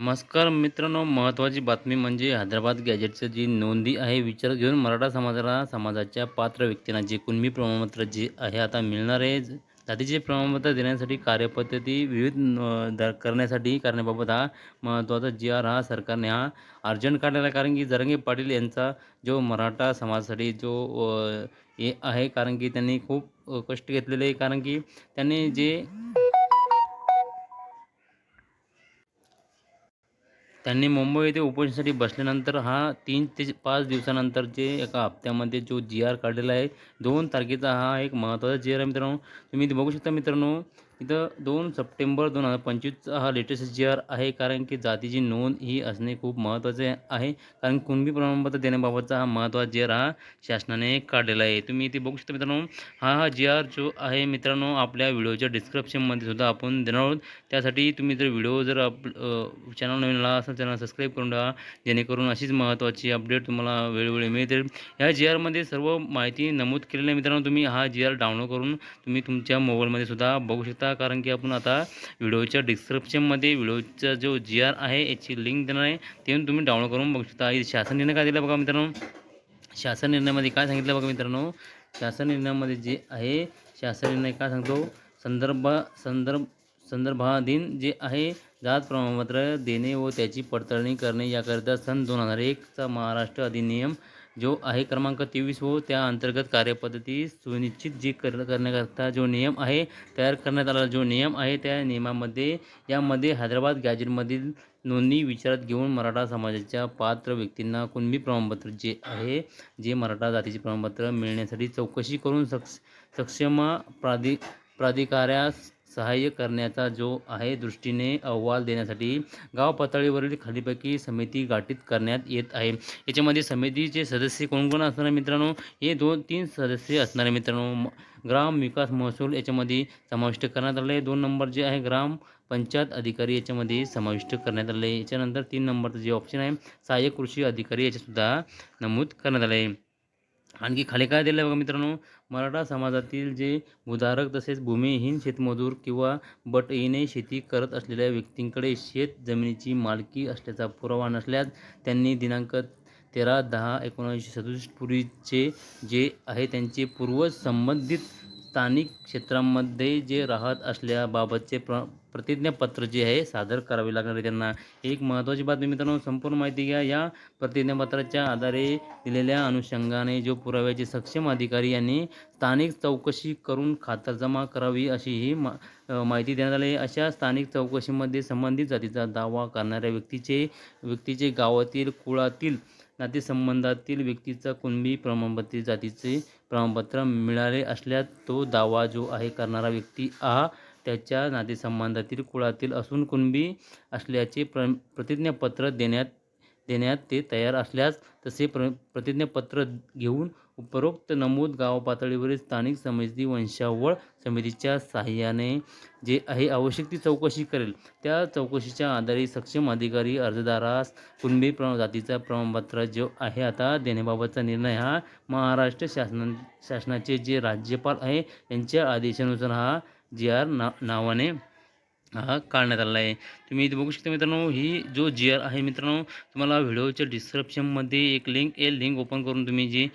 नमस्कार मित्रांनो महत्त्वाची बातमी म्हणजे हैदराबाद गॅजेटचं जी नोंदी आहे विचार घेऊन मराठा समाजाला समाजाच्या पात्र व्यक्तींना जे कुणबी प्रमाणपत्र जे आहे आता मिळणार आहे. जातीचे प्रमाणपत्र देण्यासाठी कार्यपद्धती विविध न- करण्यासाठी करण्याबाबत हा महत्त्वाचा जी आर हा सरकारने हा अर्जंट काढलेला आहे. कारण की जरंगे पाटील यांचा जो मराठा समाजासाठी जो हे आहे कारण की त्यांनी खूप कष्ट घेतलेले आहे. कारण की त्यांनी जे त्यांनी मुंबई येथे उपोषणासाठी बसल्यानंतर हा तीन ते पाच दिवसानंतर जे एका हप्त्यामध्ये जो जी आर काढलेला आहे दोन तारखेचा हा एक महत्त्वाचा जी आर आहे मित्रांनो. तुम्ही इथे बघू शकता मित्रांनो इथं दोन सप्टेंबर दोन हजार पंचवीसचा हा लेटेस्ट जी आर आहे कारण की जातीची नोंद ही असणे खूप महत्त्वाचे आहे. कारण कुणबी प्रमाणपत्र देण्याबाबतचा हा महत्त्वाचा जी आर हा शासनाने काढलेला आहे. तुम्ही इथे बघू शकता मित्रांनो हा हा जी आर जो आहे मित्रांनो आपल्या व्हिडिओच्या डिस्क्रिप्शनमध्ये सुद्धा आपण देणार आहोत. त्यासाठी तुम्ही जर व्हिडिओ जर आप चॅनल नवीन आला असेल चॅनल सबस्क्राईब करून ठेवा. जेणेकरून अशीच महत्त्वाची अपडेट तुम्हाला वेळोवेळी मिळतील. ह्या जी आरमध्ये सर्व माहिती नमूद केलेली आहे. मित्रांनो तुम्ही हा जी आर डाउनलोड करून तुम्ही तुमच्या मोबाईलमध्ये सुद्धा बघू शकता. कारण की आपण आता व्हिडिओच्या डिस्क्रिप्शनमध्ये व्हिडिओचा जो जी आर आहे याची लिंक देणार आहे. ते तुम्ही डाउनलोड करून बघू शकता. शासन निर्णय काय दिला बघा मित्रांनो? शासन निर्णयामध्ये काय सांगितलं बघा मित्रांनो? शासन निर्णयामध्ये जे आहे शासन निर्णय काय सांगतो? संदर्भ संदर्भ संदर्भाधीन जे आहे जात प्रमाणपत्र देणे व त्याची पडताळणी करणे याकरिता सन दोन हजार एकचा महाराष्ट्र अधिनियम जो आहे क्रमांक तेवीस व त्या अंतर्गत कार्यपद्धती सुनिश्चित जी कर करण्याकरता जो नियम आहे तयार करण्यात आलेला जो नियम आहे त्या नियमामध्ये यामध्ये हैदराबाद गॅजेटमधील नोंदणी विचारात घेऊन मराठा समाजाच्या पात्र व्यक्तींना कुणबी प्रमाणपत्र जे आहे जे मराठा जातीचे प्रमाणपत्र मिळण्यासाठी चौकशी करून सक्ष सक्षम प्राधि प्राधिकाऱ्यास सहाय्य करण्याचा जो आहे दृष्टीने अहवाल देण्यासाठी गाव पातळीवरील खालीपैकी समिती गाठीत करण्यात येत आहे. याच्यामध्ये समितीचे सदस्य कोण कोण असणार आहे मित्रांनो? हे दोन तीन सदस्य असणार आहे मित्रांनो. ग्राम विकास महसूल याच्यामध्ये समाविष्ट करण्यात आले दोन नंबर जे आहे ग्राम पंचायत अधिकारी याच्यामध्ये समाविष्ट करण्यात आले याच्यानंतर तीन नंबरचं जे ऑप्शन आहे सहाय्यक कृषी अधिकारी याच्यासुद्धा नमूद करण्यात आले आहे. आणखी खाली काय दिलं आहे बघा मित्रांनो? मराठा समाजातील जे भूधारक तसेच भूमिहीन शेतमजूर किंवा बटईने शेती करत असलेल्या व्यक्तींकडे शेत जमिनीची मालकी असल्याचा पुरावा नसल्यास त्यांनी दिनांक तेरा दहा एकोणीसशे सदुसष्ट पूर्वीचे जे आहे त्यांचे पूर्वज संबंधित स्थानिक क्षेत्रांमध्ये जे राहत असल्याबाबतचे प्र प्रतिज्ञापत्र जे आहे सादर करावे लागणार आहे त्यांना. एक महत्त्वाची बातमी मित्रांनो संपूर्ण माहिती घ्या. या प्रतिज्ञापत्राच्या आधारे दिलेल्या अनुषंगाने जो पुराव्याचे सक्षम अधिकारी यांनी स्थानिक चौकशी करून खातरजमा करावी अशी ही मा माहिती देण्यात आली आहे. अशा स्थानिक चौकशीमध्ये संबंधित जातीचा दावा करणाऱ्या व्यक्तीचे व्यक्तीचे गावातील कुळातील नातेसंबंधातील व्यक्तीचा कुणबी प्रमाणपत्र जातीचे प्रमाणपत्र मिळाले असल्यास तो दावा जो आहे करणारा व्यक्ती हा त्याच्या नातेसंबंधातील कुळातील असून कुणबी असल्याचे प्र प्रतिज्ञापत्र देण्यात देण्यात ते तयार असल्यास तसे प्र प्रतिज्ञापत्र घेऊन उपरोक्त नमूद गाव पातळीवरील स्थानिक समिती वंशावळ समितीच्या सहाय्याने जे आहे आवश्यक ती चौकशी करेल. त्या चौकशीच्या आधारे सक्षम अधिकारी अर्जदारास कुणबी प्र जातीचा प्रमाणपत्र जो आहे आता देण्याबाबतचा निर्णय हा महाराष्ट्र शासन शासनाचे जे राज्यपाल आहे यांच्या आदेशानुसार हा जी आर ना नावाने हा काढण्यात आलेला आहे. तुम्ही इथे बघू शकता मित्रांनो ही जो जी आर आहे मित्रांनो तुम्हाला व्हिडिओच्या डिस्क्रिप्शनमध्ये एक लिंक ए लिंक ओपन करून तुम्ही जी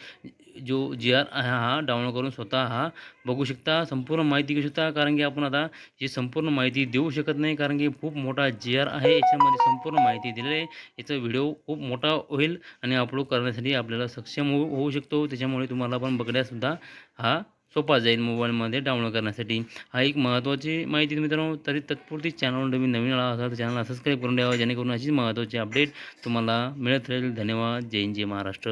जो जी आर आहे हा डाउनलोड करून स्वतः हा बघू शकता. संपूर्ण माहिती घेऊ शकता कारण की आपण आता ही संपूर्ण माहिती देऊ शकत नाही कारण की खूप मोठा जी आर आहे याच्यामध्ये संपूर्ण माहिती दिलेली आहे. याचा व्हिडिओ खूप मोठा होईल आणि अपलोड करण्यासाठी आपल्याला सक्षम होऊ होऊ शकतो. त्याच्यामुळे तुम्हाला पण बघण्यासुद्धा हा सोपा जाईल मोबाईलमध्ये डाउनलोड करण्यासाठी. हा एक महत्त्वाची माहिती मित्रांनो. तरी तत्पुरती चॅनल तुम्ही नवीन आला असाल तर चॅनलला सबस्क्राईब करून द्यावा जेणेकरून अशीच महत्त्वाची अपडेट तुम्हाला मिळत राहील. धन्यवाद. जय हिंद जय महाराष्ट्र.